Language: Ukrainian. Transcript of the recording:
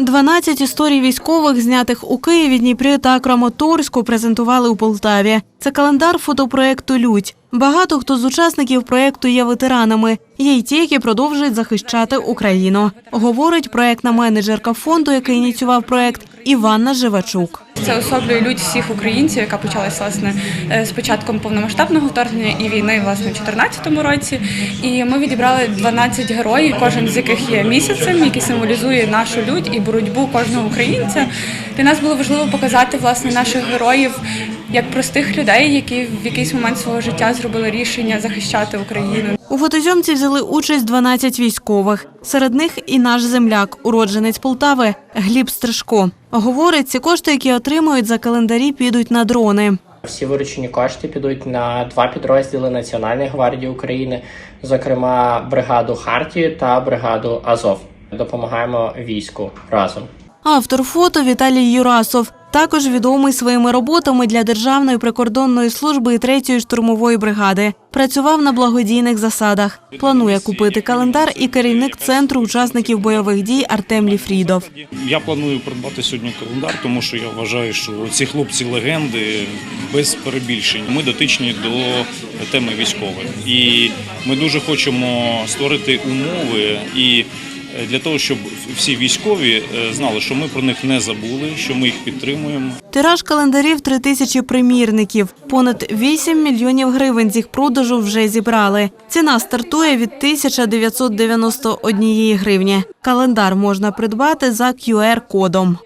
12 історій військових, знятих у Києві, Дніпрі та Краматорську, презентували у Полтаві. Це календар фотопроекту Людь. Багато хто з учасників проекту є ветеранами. Є й ті, які продовжують захищати Україну. Говорить проектна менеджерка фонду, який ініціював проект Іванна Живачук. Це особлює лють всіх українців, яка почалась власне е, з початком повномасштабного вторгнення і війни, власне, у 2014 році. І ми відібрали 12 героїв, кожен з яких є місяцем, який символізує нашу лють і боротьбу кожного українця. Для нас було важливо показати власне наших героїв як простих людей, які в якийсь момент свого життя зробили рішення захищати Україну. У фотозйомці взяли участь 12 військових. Серед них і наш земляк, уродженець Полтави Гліб Стрижко. Говорить, ці кошти, які отримують за календарі, підуть на дрони. Всі виручені кошти підуть на два підрозділи Національної гвардії України, зокрема бригаду Хартії та бригаду Азов. Допомагаємо війську разом. Автор фото Віталій Юрасов. Також відомий своїми роботами для Державної прикордонної служби і третьої штурмової бригади. Працював на благодійних засадах. Планує купити календар і керівник центру учасників бойових дій Артем Ліфрідов. Я планую придбати сьогодні календар, тому що я вважаю, що ці хлопці легенди без перебільшень. Ми дотичні до теми військових, і ми дуже хочемо створити умови і. Для того щоб всі військові е, знали, що ми про них не забули, що ми їх підтримуємо. Тираж календарів – три тисячі примірників. Понад 8 мільйонів гривень з їх продажу вже зібрали. Ціна стартує від 1991 гривні. Календар можна придбати за QR-кодом.